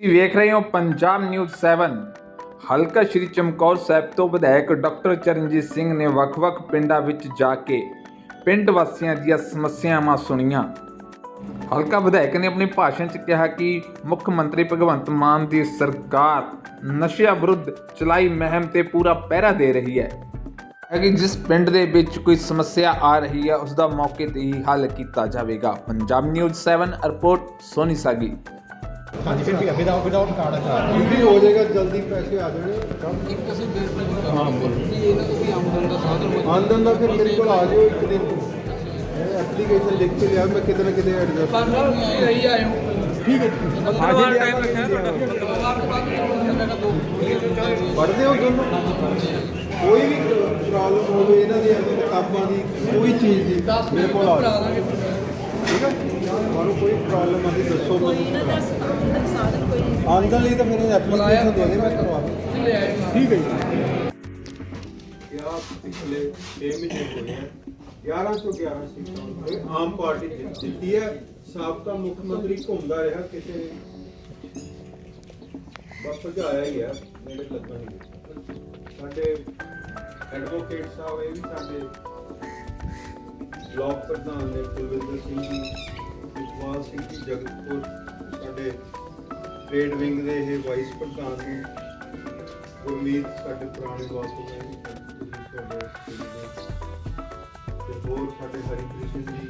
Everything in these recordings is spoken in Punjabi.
ਤੁਸੀਂ ਵੇਖ ਰਹੇ ਹੋ ਪੰਜਾਬ ਨਿਊਜ਼ 7 ਹਲਕਾ ਸ਼੍ਰੀ ਚਮਕੌਰ ਸਾਹਿਬ ਤੋਂ ਵਿਧਾਇਕ ਡਾਕਟਰ ਚਰਨਜੀਤ ਸਿੰਘ ਨੇ ਵੱਖ-ਵੱਖ ਪਿੰਡਾਂ ਵਿੱਚ ਜਾ ਕੇ ਪਿੰਡ ਵਾਸੀਆਂ ਦੀਆਂ ਸਮੱਸਿਆਵਾਂ ਸੁਣੀਆਂ। ਹਲਕਾ ਵਿਧਾਇਕ ਨੇ ਆਪਣੇ ਭਾਸ਼ਣ 'ਚ ਕਿਹਾ ਕਿ ਮੁੱਖ ਮੰਤਰੀ ਭਗਵੰਤ ਮਾਨ ਦੀ ਸਰਕਾਰ ਨਸ਼ਿਆਂ ਵਿਰੁੱਧ ਚਲਾਈ ਮਹਿਮ ਤੇ ਪੂਰਾ ਪਹਿਰਾ ਦੇ ਰਹੀ ਹੈ। ਹੈ ਕਿ ਜਿਸ ਪਿੰਡ ਦੇ ਵਿੱਚ ਕੋਈ ਸਮੱਸਿਆ ਆ ਰਹੀ ਹੈ ਉਸ ਦਾ ਮੌਕੇ ਤੇ ਹੀ ਹੱਲ ਕੀਤਾ ਜਾਵੇਗਾ। Punjab news 7 report Soni Sagi. ਹਾਂਜੀ ਫਿਰ ਵੀ ਵਿਦਾਊਟ ਵਿਦਾਊਟ ਕਾਰਡ ਹੈ ਇਹ ਵੀ ਹੋ ਜਾਏਗਾ ਜਲਦੀ ਪੈਸੇ ਆ ਜਾਣੇ। ਇੱਕ ਅਸੀਂ ਬੇਨਤੀ ਹਾਂ ਕਿ ਇਹਨਾਂ ਨੂੰ ਵੀ ਆਮਦਨ ਦਾ ਸਾਧਨ ਹੋਵੇ ਆਂਦਨ ਦਾ ਫਿਰ ਮੇਰੇ ਕੋਲ ਆ ਜਾਓ ਇੱਕ ਦਿਨ। ਐਪਲੀਕੇਸ਼ਨ ਲਿਖ ਕੇ ਲਿਆ ਮੈਂ ਕਿਤੇ ਨਾ ਕਿਤੇ ਐਡਜਸਟ ਪਰ ਸਰ ਤੁਸੀਂ ਰਹੀ ਆਏ ਹੋ ਠੀਕ ਹੈ ਮੰਗਲਵਾਰ ਟਾਈਮ ਰੱਖਿਆ ਤੁਹਾਡਾ ਮੰਗਲਵਾਰ ਤੋਂ ਬਾਅਦ ਜਿਹੜਾ ਦੋ ਪੜ੍ਹਦੇ ਹੋ ਦੋਨੋਂ? ਕੋਈ ਵੀ ਪ੍ਰੋਬਲਮ ਹੋਵੇ ਇਹਨਾਂ ਦੀ ਕਿਤਾਬਾਂ ਦੀ ਕੋਈ ਚੀਜ਼ ਦੀ ਮੇਰੇ ਕੋਲ ਆ ਜਾਓ। ਠੀਕ ਹੈ ਤੁਹਾਨੂੰ ਕੋਈ ਪ੍ਰੋਬਲਮ ਆਦੀ ਦੱਸੋ। ਕੋਈ ਇਹਨਾਂ ਦਾ ਆਮਦਨ ਸਾਧਨ ਕੋਈ ਆਂਦਨ ਲਈ ਤਾਂ ਮੇਰੇ ਐਪਲੀਕੇਸ਼ਨ ਦੇ ਦੇ ਮੈਂ ਕਰਵਾ ਦੂੰ ਠੀਕ ਹੈ ਜੀ। ਕਿਆ ਪਿਛਲੇ 6 ਮਹੀਨੇ ਹੋਏ ਆ। 11 ਤੋਂ 11 ਸੀਟਾਂ ਆਮ ਪਾਰਟੀ ਜਿੱਤ- ਹੈ ਸਾਬਕਾ ਮੁੱਖ ਮੰਤਰੀ ਘੁੰਮਦਾ ਰਿਹਾ ਕਿਤੇ ਬਸ ਭਜਾਇਆ ਹੀ ਆ ਮੇਰੇ ਲੱਗਣ ਨਹੀਂ। ਸਾਡੇ ਐਡਵੋਕੇਟ ਸਾਹਿਬ ਇਹ ਵੀ ਸਾਡੇ ਬਲਾਕ ਪ੍ਰਧਾਨ ਨੇ ਕੁਲਵਿੰਦਰ ਸਿੰਘ ਜੀ ਵਿਸ਼ਵਾਸ ਸਿੰਘ ਜੀ, ਜਗਤਪੁਰ, ਸਾਡੇ ਟ੍ਰੇਡ ਵਿੰਗ ਦੇ ਇਹ ਵਾਈਸ ਪ੍ਰਧਾਨ ਨੇ ਗੁਰਮੀਤ, ਸਾਡੇ ਪੁਰਾਣੇ ਵਾਸੂ ਨੇ ਤੇ ਹੋਰ ਸਾਡੇ ਹਰੀ ਕ੍ਰਿਸ਼ਨ ਜੀ।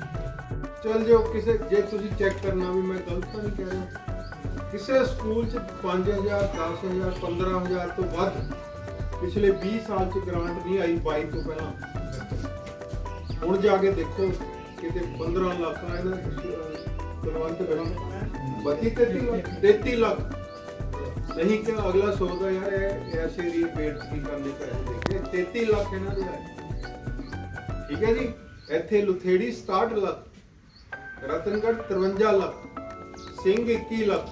ਚਲ ਜਿਓ ਕਿਸੇ, ਜੇ ਤੁਸੀਂ ਚੈੱਕ ਕਰਨਾ ਵੀ ਮੈਂ ਗਲਤ ਤਾਂ ਨਹੀਂ ਕਹਿ ਰਿਹਾ। ਕਿਸੇ ਸਕੂਲ 'ਚ 5000 10000 15000 ਤੋਂ ਵੱਧ ਪਿਛਲੇ 20 ਸਾਲ 'ਚ ਗ੍ਰਾਂਟ ਨਹੀਂ ਆਈ 22 ਤੋਂ ਪਹਿਲਾਂ। ਹੁਣ ਜਾ ਕੇ ਦੇਖੋ ਕਿਤੇ 15 ਲੱਖ ਆ ਇਹਨਾਂ ਕੁਲਵੰਤ ਗਰਮ ਬਤੀ 33 33 ਲੱਖ। ਨਹੀਂ ਕਿ ਅਗਲਾ ਸੋਚਦਾ ਯਾਰ ਇਹ ਐਸੇ ਰੀ ਬੇਇੱਜ਼ਤੀ ਕਰਨੇ ਪੈਸੇ ਦੇ ਕੇ 33 ਲੱਖ ਇਹਨਾਂ ਦੇ ਆਏ ਠੀਕ ਹੈ ਜੀ? ਇੱਥੇ ਲੁਥੇੜੀ 67 ਲੱਖ, ਰਤਨਗੜ੍ਹ 53 ਲੱਖ, ਸਿੰਘ 21 ਲੱਖ,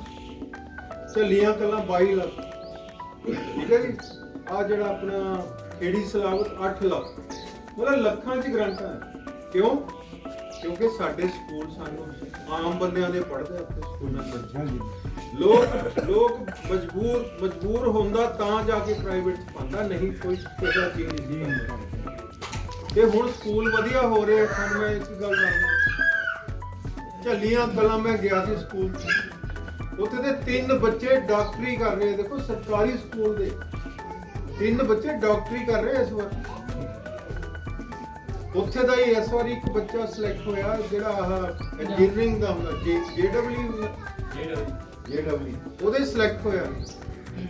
ਝੱਲੀਆਂ ਕਲਾਂ 22 ਲੱਖ। ਠੀਕ ਹੈ ਜੀ? ਆ ਜਿਹੜਾ ਆਪਣਾ ਖੇੜੀ ਸਲਾਵਤ 8 ਲੱਖ। ਮਤਲਬ ਲੱਖਾਂ ਚ ਗਰੰਟਾਂ ਹੈ। ਕਿਉਂ? ਕਿਉਂਕਿ ਸਾਡੇ ਸਕੂਲ ਸਾਨੂੰ ਆਮ ਬੰਦਿਆਂ ਦੇ ਪੜ੍ਹਦੇ ਉੱਥੇ ਸਕੂਲਾਂ ਦੇ ਬੱਚੇ ਲੋਕ ਲੋਕ ਮਜਬੂਰ ਮਜਬੂਰ ਹੁੰਦਾ ਤਾਂ ਜਾ ਕੇ ਪ੍ਰਾਈਵੇਟ ਪਾਉਂਦਾ ਨਹੀਂ ਕੋਈ ਕਿਸੇ ਚੀਜ਼ ਨਹੀਂ। ਤੇ ਹੁਣ ਸਕੂਲ ਵਧੀਆ ਹੋ ਰਹੇ, ਤੁਹਾਨੂੰ ਮੈਂ ਇੱਕ ਗੱਲ ਦੱਸਦਾ। ਝੱਲੀਆਂ ਕਲਾਂ ਮੈਂ ਗਿਆ ਸੀ ਸਕੂਲ ਚ। ਉੱਥੇ ਦੇ ਤਿੰਨ ਬੱਚੇ ਡਾਕਟਰੀ ਕਰ ਰਹੇ ਦੇਖੋ ਸਰਕਾਰੀ ਸਕੂਲ ਦੇ। ਤਿੰਨ ਬੱਚੇ ਡਾਕਟਰੀ ਕਰ ਰਹੇ ਇਸ ਵਾਰ। ਉੱਥੇ ਦਾ ਹੀ ਇਸ ਵਾਰੀ ਇੱਕ ਬੱਚਾ ਸਿਲੈਕਟ ਹੋਇਆ ਜਿਹੜਾ ਆਹ ਇੰਜੀਨੀਅਰਿੰਗ ਦਾ ਹੁੰਦਾ ਜੇਡਬਲਯੂ ਜੇਡਬਲਯੂ ਉਹਦੇ ਸਿਲੈਕਟ ਹੋਇਆ।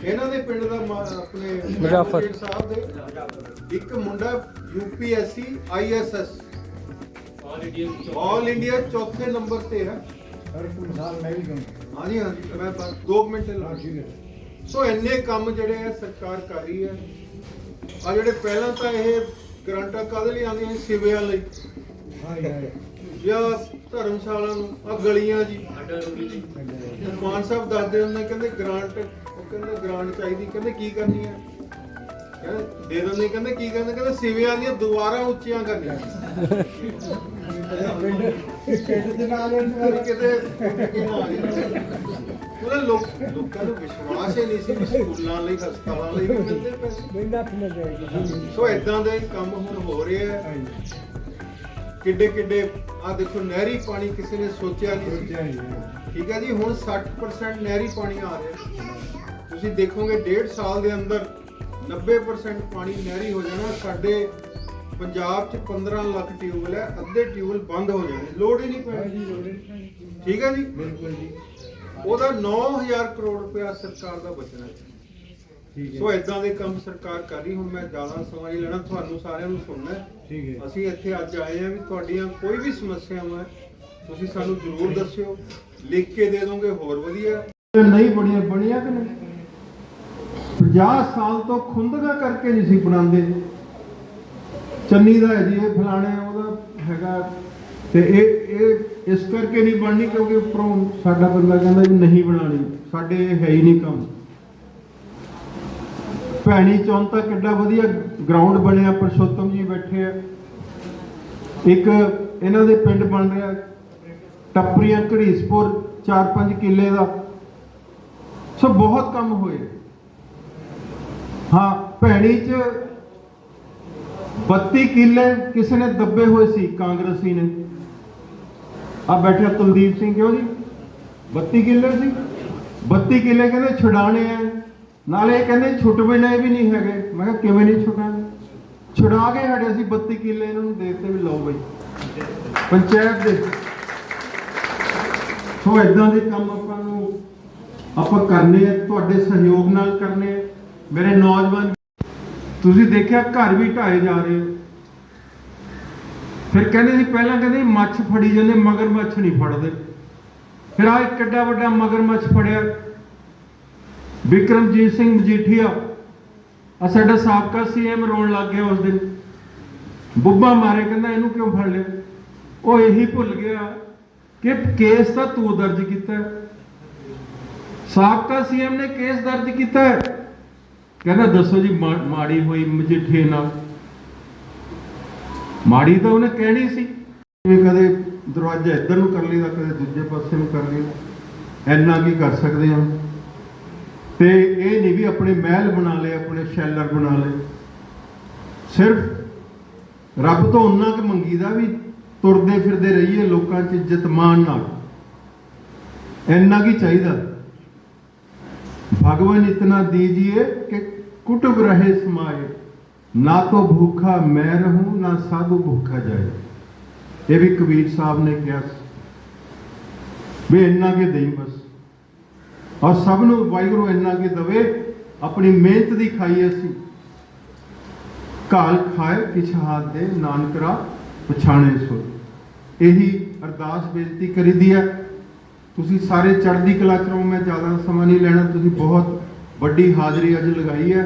ਇਹਨਾਂ ਦੇ ਪਿੰਡ ਦਾ ਮਾ- ਆਪਣੇ ਮੁਜ਼ਾਫਰ। ਸਾਹਿਬ ਦੇ। ਇੱਕ ਮੁੰਡਾ ਯੂਪੀਐਸਸੀ ਆਈਐਸਐਸ ਆਲ ਇੰਡੀਆ ਚੌਥੇ ਨੰਬਰ ਤੇ ਹੈ। ਸਰ ਇੱਕ ਮਿਸਾਲ ਮੈਂ ਵੀ ਦੂੰ ਹਾਂਜੀ ਹਾਂਜੀ ਮੈਂ ਬਸ 2 ਮਿੰਟ ਲਾ ਠੀਕ ਹੈ ਸੋ ਇੰਨੇ ਕੰਮ ਜਿਹੜੇ ਆ ਸਰਕਾਰ ਕਰ ਰਹੀ ਹੈ। ਆ ਜਿਹੜੇ ਪਹਿਲਾਂ ਤਾਂ ਇਹ ਗਰੰਟਾਂ ਕਾਹਦੇ ਲਈ ਆਉਂਦੀਆਂ ਸੀ? ਸਿਵਿਆਂ ਲਈ। ਜਾਂ ਧਰਮਸ਼ਾਲਾ ਨੂੰ? ਆ ਗਲੀਆਂ ਜੀ। ਮਾਨ ਸਾਹਿਬ ਦੱਸਦੇ ਹੁੰਦੇ ਕਹਿੰਦੇ ਗ੍ਰਾਂਟ ਉਹ ਕਹਿੰਦੇ ਗ੍ਰਾਂਟ ਚਾਹੀਦੀ ਕਹਿੰਦੇ ਕੀ ਕਰਨੀ ਹੈ ਕਹਿੰਦੇ ਦੇ ਦਿੰਦੇ ਕਹਿੰਦੇ ਕੀ ਕਹਿੰਦੇ ਕਹਿੰਦੇ ਸਿਵਿਆਂ ਦੀਆਂ ਦੁਆਰਾ ਉੱਚੀਆਂ ਕਰਨੀਆਂ। ਪਿੰਡ ਦੇ ਨਾਲ ਕਿਤੇ ਕਿਤੇ ਲੋਕ ਲੋਕਾਂ ਨੂੰ ਵਿਸ਼ਵਾਸ ਹੀ ਨਹੀਂ ਸੀ ਕਿ ਸਕੂਲਾਂ ਲਈ ਹਸਪਤਾਲਾਂ ਲਈ ਵੀ ਮਿਲਦੇ ਪੈਸੇ ਪਿੰਡਾਂ ਪਿੰਡ ਜਾਏਗੀ ਸੋ ਇਦਾਂ ਦੇ ਕੰਮ ਹੁਣ ਹੋ ਰਹੇ ਆ। ਹਾਂਜੀ ਕਿੱਡੇ ਕਿੱਡੇ ਆ ਦੇਖੋ ਨਹਿਰੀ ਪਾਣੀ ਕਿਸੇ ਨੇ ਸੋਚਿਆ ਨਹੀਂ ਸੀ। ਠੀਕ ਹੈ ਜੀ ਹੁਣ 60% ਨਹਿਰੀ ਪਾਣੀ ਆ ਰਿਹਾ। ਤੁਸੀਂ ਦੇਖੋਗੇ ਡੇਢ ਸਾਲ ਦੇ ਅੰਦਰ 90% ਪਾਣੀ ਨਹਿਰੀ ਹੋ ਜਾਣਾ। ਸਾਡੇ ਪੰਜਾਬ 'ਚ 15 ਲੱਖ ਟਿਊਬਲ ਹੈ। ਅੱਧੇ ਟਿਊਬਲ ਬੰਦ ਹੋ ਜਾਣੇ। ਲੋੜ ਹੀ ਨਹੀਂ ਪੈਣੀ। ਠੀਕ ਹੈ ਜੀ? ਬਿਲਕੁਲ ਜੀ। ਉਹਦਾ 9000 ਕਰੋੜ ਰੁਪਇਆ ਸਰਕਾਰ ਦਾ ਬਚਣਾ ਹੈ। ਠੀਕ ਸੋ ਇਦਾਂ ਦੇ ਕੰਮ ਸਰਕਾਰ ਕਰ ਰਹੀ ਹੁਣ ਮੈਂ ਜ਼ਿਆਦਾ ਸਮਾਂ ਨਹੀਂ ਲੈਣਾ ਤੁਹਾਨੂੰ ਸਾਰਿਆਂ ਨੂੰ ਸੁਣਨਾ ਹੈ। ਠੀਕ ਹੈ। ਅਸੀਂ ਇੱਥੇ ਅੱਜ ਆਏ ਹਾਂ ਵੀ ਤੁਹਾਡੀਆਂ ਕੋਈ ਵੀ ਸਮੱਸਿਆਵਾਂ ਹੈ ਤੁਸੀਂ ਸਾਨੂੰ ਜ਼ਰੂਰ ਦੱਸਿਓ ਲਿਖ ਕੇ ਦੇ ਦੋਗੇ ਹੋਰ ਵਧੀਆ। ਨਹੀਂ ਬਣੀਆਂ ਬਣੀਆਂ ਕਿ ਨਹੀਂ? 50 ਸਾਲ ਤੋਂ ਖੁੰਦਗਾ ਕਰਕੇ ਨਹੀਂ ਸੀ ਬਣਾਉਂਦੇ। ਚੰਨੀ ਦਾ ਹੈ ਜੀ ਇਹ ਫਲਾਣੇ ਉਹਦਾ ਹੈਗਾ ਤੇ ਇਹ ਇਹ ਇਸ ਕਰਕੇ ਨਹੀਂ ਬਣਨੀ ਕਿਉਂਕਿ ਉੱਪਰੋਂ ਸਾਡਾ ਬੰਦਾ ਕਹਿੰਦਾ ਵੀ ਨਹੀਂ ਬਣਾਣੀ ਸਾਡੇ ਇਹ ਹੈ ਹੀ ਨਹੀਂ ਕੰਮ। ਭੈਣੀ ਚੌਂਕ ਤਾਂ ਕਿੱਡਾ ਵਧੀਆ ਗਰਾਊਂਡ ਬਣਿਆ, ਪਰਸ਼ੋਤਮ ਜੀ ਬੈਠੇ ਆ। ਇੱਕ ਇਹਨਾਂ ਦੇ ਪਿੰਡ ਬਣ ਰਿਹਾ, ਟੱਪਰੀਆਂ ਘੜੀਸਪੁਰ 4-5 ਕਿੱਲੇ ਦਾ। ਸੋ ਬਹੁਤ ਕੰਮ ਹੋਏ। ਹਾਂ, ਭੈਣੀ ਚ 32 ਕਿੱਲੇ ਕਿਸੇ ਨੇ ਦੱਬੇ ਹੋਏ ਸੀ, ਕਾਂਗਰਸੀ ਨੇ। ਆ ਬੈਠਾ ਕੁਲਦੀਪ ਸਿੰਘ ਕਿਉਂ ਜੀ? 32 ਕਿੱਲੇ ਸੀ। 32 ਕਿੱਲੇ ਕਹਿੰਦੇ ਛੁਡਾਣੇ ਆ। ਨਾਲੇ ਇਹ ਕਹਿੰਦੇ ਛੁੱਟਵੇਂ ਨੇ ਵੀ ਨਹੀਂ ਹੈਗੇ। ਮੈਂ ਕਿਹਾ ਕਿਵੇਂ ਨਹੀਂ ਛੁਡਾਣੇ ਛੁਡਾ ਕੇ ਹਟੇ ਅਸੀਂ 32 ਕਿੱਲੇ ਇਹਨਾਂ ਨੂੰ ਦੇ ਵੀ ਲਓ ਬਈ। ਪੰਚਾਇਤ ਦੇ। ਸੋ ਇਦਾਂ ਦੇ ਕੰਮ ਆਪਾਂ ਨੂੰ ਆਪਾਂ ਕਰਨੇ ਆ, ਤੁਹਾਡੇ ਸਹਿਯੋਗ ਨਾਲ ਕਰਨੇ ਆ। ਮੇਰੇ ਨੌਜਵਾਨ, ਤੁਸੀਂ ਦੇਖਿਆ ਘਰ ਵੀ ਢਾਏ ਜਾ ਰਹੇ ਫਿਰ ਕਹਿੰਦੇ ਸੀ ਪਹਿਲਾਂ ਕਹਿੰਦੇ ਮੱਛ ਫੜੀ ਜਾਂਦੇ ਮਗਰ ਮੱਛ ਨਹੀਂ ਫੜਦੇ। ਫਿਰ ਆ ਇੱਕ ਕਿੱਡਾ ਵੱਡਾ ਮਗਰ ਮੱਛ ਫੜਿਆ। ਵਿਕਰਮਜੀਤ ਸਿੰਘ ਮਜੀਠੀਆ ਆ ਸਾਡਾ ਸਾਬਕਾ ਸੀਐਮ ਰੋਣ ਲੱਗ ਗਿਆ ਉਸ ਦਿਨ। ਬੁੱਬਾ ਮਾਰੇ ਕਹਿੰਦਾ, ਇਹਨੂੰ ਕਿਉਂ ਫੜ ਲਿਆ? ਉਹ ਇਹੀ ਭੁੱਲ ਗਿਆ ਕਿ ਕੇਸ ਤਾਂ ਤੂੰ ਦਰਜ ਕੀਤਾ ਹੈ। ਸਾਬਕਾ ਸੀਐਮ ਨੇ ਕੇਸ ਦਰਜ ਕੀਤਾ ਕਹਿੰਦਾ, ਦੱਸੋ ਜੀ, ਮਾ- ਮਾੜੀ ਹੋਈ ਮਜੀਠੀਏ ਨਾਲ। ਮਾੜੀ ਤਾਂ ਉਹਨੇ ਕਹਿਣੀ ਸੀ ਵੀ ਕਦੇ ਦਰਵਾਜ਼ਾ ਇੱਧਰ ਨੂੰ ਕਰ ਲਈਦਾ, ਕਦੇ ਦੂਜੇ ਪਾਸੇ ਨੂੰ ਕਰ ਲਈਦਾ। ਐਨਾ ਕੀ ਕਰ ਸਕਦੇ ਹਾਂ? ਤੇ ਇਹ ਨਹੀਂ ਵੀ ਆਪਣੇ ਮਹਿਲ ਬਣਾ ਲਏ, ਆਪਣੇ ਸ਼ੈਲਰ ਬਣਾ ਲਏ। ਸਿਰਫ ਰੱਬ ਤੋਂ ਉਹਨਾਂ ਕਿ ਮੰਗੀਦਾ ਵੀ ਤੁਰਦੇ ਫਿਰਦੇ ਰਹੀਏ ਲੋਕਾਂ 'ਚ ਇੱਜ਼ਤ ਮਾਣ ਨਾਲ। ਐਨਾ ਕੀ ਚਾਹੀਦਾ? ਭਗਵਾਨ ਇਤਨਾ ਦੇ ਦੀਜੀਏ ਕਿ ਕੁਟਬ ਰਹੇ ਸਮਾਏ। ਨਾ ਕੋ ਭੁੱਖਾ ਮੈਂ ਰਹੂੰ, ਨਾ ਸਾਧੂ ਭੁੱਖਾ ਜਾਏ। ਇਹ ਵੀ ਕਬੀਰ ਸਾਹਿਬ ਨੇ ਕਿਹਾ ਵੀ ਇੰਨਾ ਕੇ ਦੇਈ ਬਸ। ਔਰ ਸਭ ਨੂੰ ਵਾਹਿਗੁਰੂ ਇੰਨਾ ਕੇ ਦਵੇ, ਆਪਣੀ ਮਿਹਨਤ ਦੀ ਖਾਈ ਅਸੀਂ। ਘਾਲ ਖਾਏ, ਕਿਛ ਹੱਥ ਦੇ ਨਾਨਕਰਾ ਪਛਾਣੇ ਸੋ ਇਹੀ ਅਰਦਾਸ ਬੇਨਤੀ ਕਰੀਦੀ ਹੈ। ਤੁਸੀਂ ਸਾਰੇ ਚੜ੍ਹਦੀ ਕਲਾ ਚੋਂ ਮੈਂ ਜ਼ਿਆਦਾ ਸਮਾਂ ਨਹੀਂ ਲੈਣਾ, ਤੁਸੀਂ ਬਹੁਤ ਵੱਡੀ ਹਾਜ਼ਰੀ ਅੱਜ ਲਗਾਈ ਹੈ।